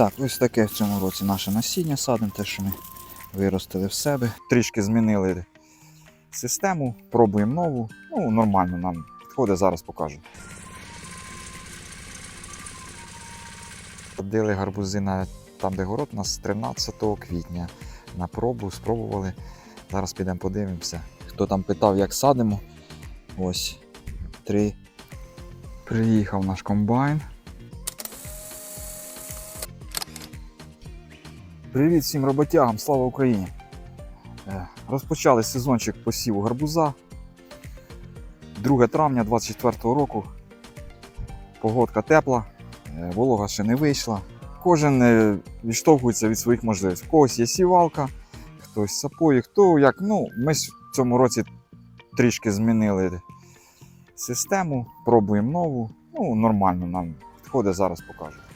Так, ось таке в цьому році наше насіння садимо, те, що ми виростили в себе. Трішки змінили систему, пробуємо нову. Ну, нормально нам підходить, зараз покажу. Садили гарбузи на там, де город, у нас 13 квітня. На пробу спробували. Зараз підемо подивимося. Хто там питав, як садимо. Ось три. Приїхав наш комбайн. Привіт всім роботягам, слава Україні! Е, Розпочали сезончик посіву гарбуза. 2 травня 24 року. Погодка тепла, е, волога ще не вийшла. Кожен е, відштовхується від своїх можливостей. У когось є сівалка, хтось сапою, хто як. Ну, ми в цьому році трішки змінили систему, пробуємо нову. Ну, нормально нам підходить, зараз покажу.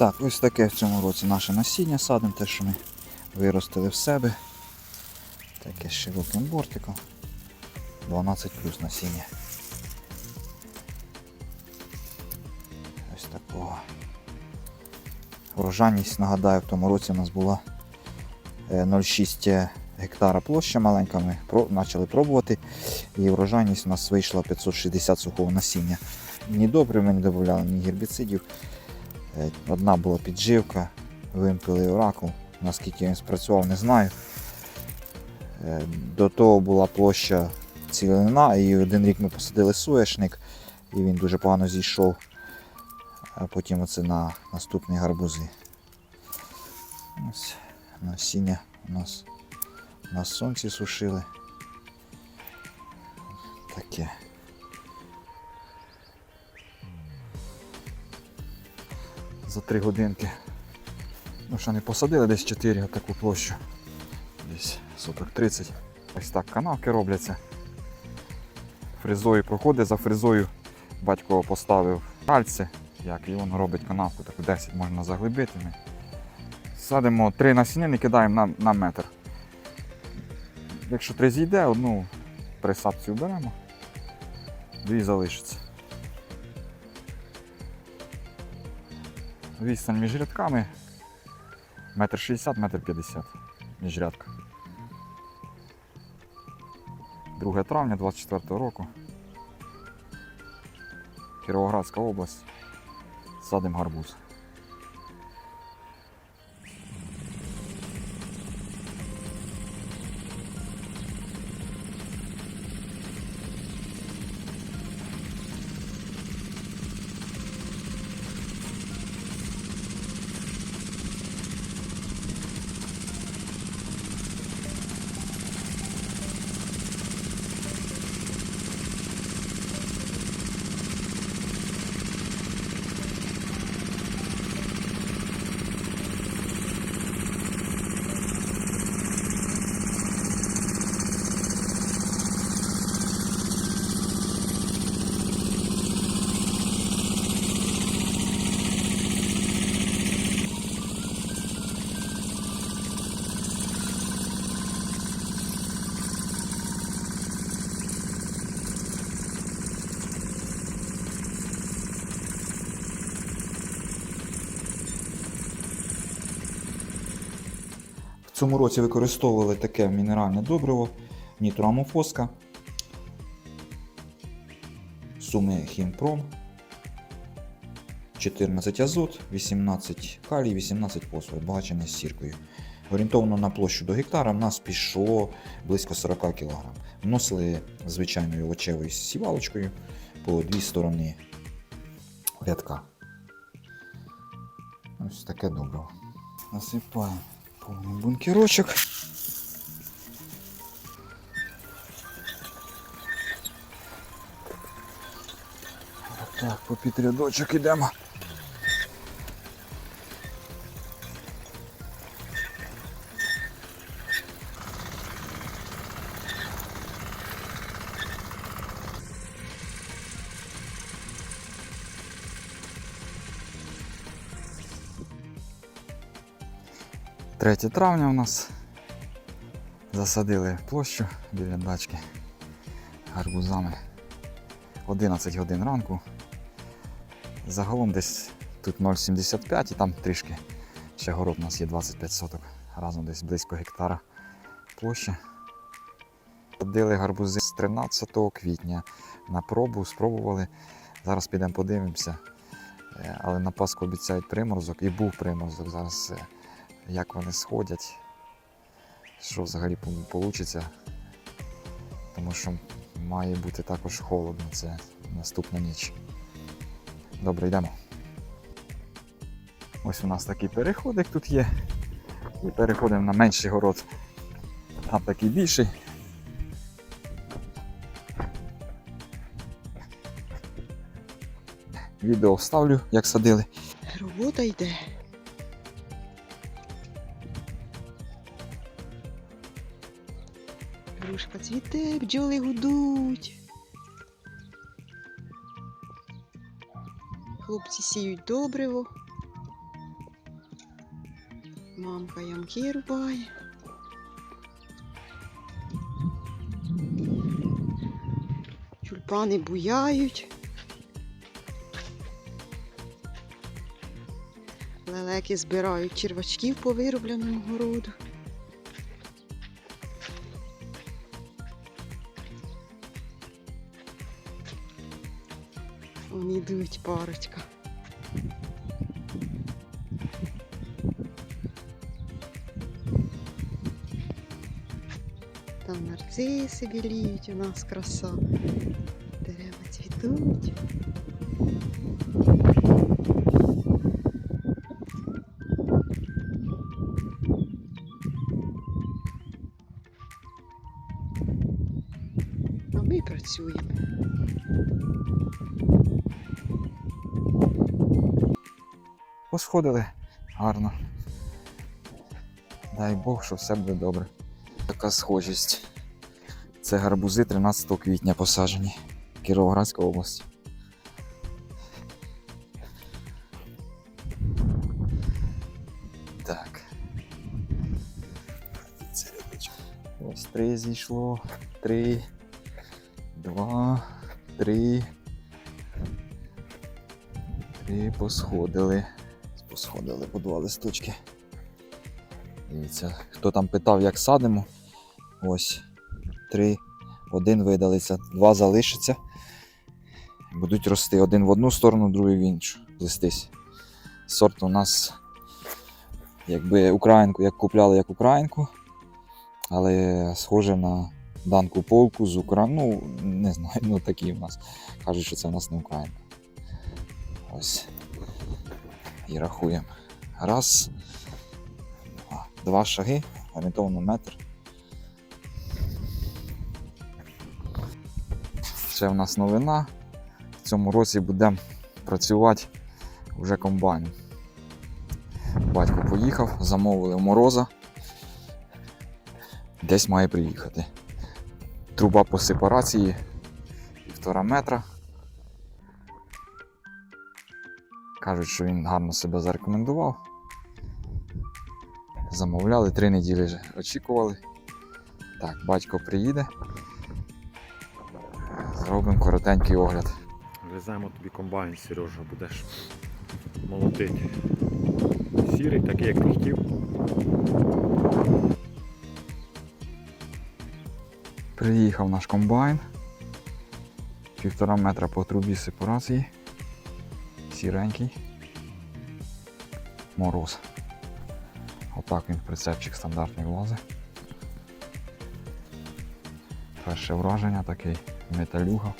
Так, ось таке в цьому році наше насіння садимо, те, що ми виростили в себе. Таке з широким бортиком. 12 плюс насіння. Ось такого. Урожайність, нагадаю, в тому році у нас була е, 0,6 гектара площа маленька. Ми почали пробувати. І урожайність у нас вийшла 560 сухого насіння. Ні добре ми не додавали, ні гербіцидів. Одна була підживка, вимпили оракул. Наскільки він спрацював, не знаю. Е, До того була площа цілина, і один рік ми посадили соєшник, і він дуже погано зійшов. А потім оце на наступні гарбузи. Ось насіння у нас на сонці сушили. Таке. За три годинки. Ну, ще не посадили десь 4 таку площу. Десь соток 30. Ось так канавки робляться. Фрезою проходить, за фрезою батько поставив пальці, як і воно робить канавку, таку 10 можна заглибити. Ми Садимо три насінини, кидаємо на, на метр. Якщо три зійде, одну присадцю беремо, дві залишиться. Відстань між рядками метр шістдесят, метр п'ятдесят між рядка. 2 травня 24 року. Кіровоградська область. Садим гарбуз. Цьому році використовували таке мінеральне добриво нітроамофоска. Суми Хімпром. 14 азот, 18 калій, 18 фосфор, багачене з сіркою. Орієнтовно на площу до гектара в нас пішло близько 40 кг. Вносили звичайною овочевою сівалочкою по дві сторони рядка. Ось таке добриво. Насипаємо повний бункерочок. Так, по підрядочок ідемо. Третє травня у нас засадили площу біля дачки гарбузами. 11 годин ранку. Загалом десь тут 0,75 і там трішки Ще город у нас є 25 соток, разом десь близько гектара площа. Садили гарбузи з 13 квітня на пробу, спробували. Зараз підемо подивимося. Е, Але на Пасху обіцяють приморозок і був приморозок. Зараз е, як вони сходять, що взагалі вийде. Тому що має бути також холодно, це наступна ніч. Добре, йдемо. Ось у нас такий переходик тут є. І переходимо на менший город. Там такий більший. Відео вставлю, як садили. Робота йде. Грушка цвіте, бджоли гудуть. Хлопці сіють добриво. Мамка ямки рубає. Тюльпани буяють. Лелеки збирають червачків по виробленому городу. Вони йдуть парочка. Там нарциси біліють, у нас краса. Дерева цвітуть. А ми працюємо. Посходили гарно. Дай Бог, що все буде добре. Така схожість. Це гарбузи 13 квітня посаджені. Кіровоградська область. Так. Ось три зійшло. Три. Два. Три. Три посходили. Посходили по два листочки. Дивіться, хто там питав, як садимо. Ось. Три. Один видалиться, два залишиться. Будуть рости один в одну сторону, другий в іншу. Плестись. Сорт у нас якби українку, як купляли як українку, але схоже на данку полку з Укра... Ну, не знаю, ну такі в нас. Кажуть, що це в нас не українка. Ось. І рахуємо. Раз. Два, два шаги, орієнтовно метр. Ще в нас новина. В цьому році будемо працювати вже комбайном. Батько поїхав, замовили мороза. Десь має приїхати. Труба по сепарації півтора метра. Кажуть, що він гарно себе зарекомендував. Замовляли, три неділі вже очікували. Так, батько приїде. Зробимо коротенький огляд. Веземо тобі комбайн, Сережа, будеш молотити. Сірий, такий, як ти хотів. Приїхав наш комбайн. Півтора метра по трубі сепарації. Сіренький. Мороз. Отак він прицепчик стандартний влазить. Перше враження такий металюга.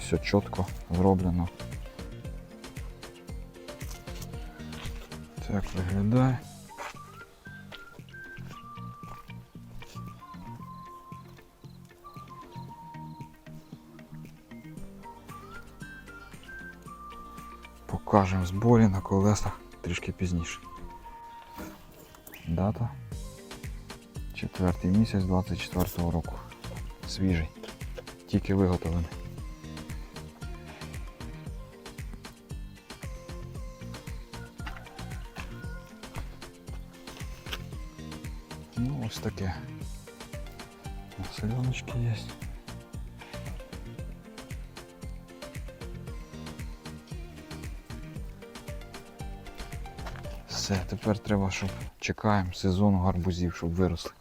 Все чітко зроблено. Так виглядає. Покажемо зборі на колесах трішки пізніше. Дата. Четвертий місяць 24-го року. Свіжий. Тільки виготовлений. Ну, ось таке. Соленочки є. Все, тепер треба, щоб чекаємо сезону гарбузів, щоб виросли.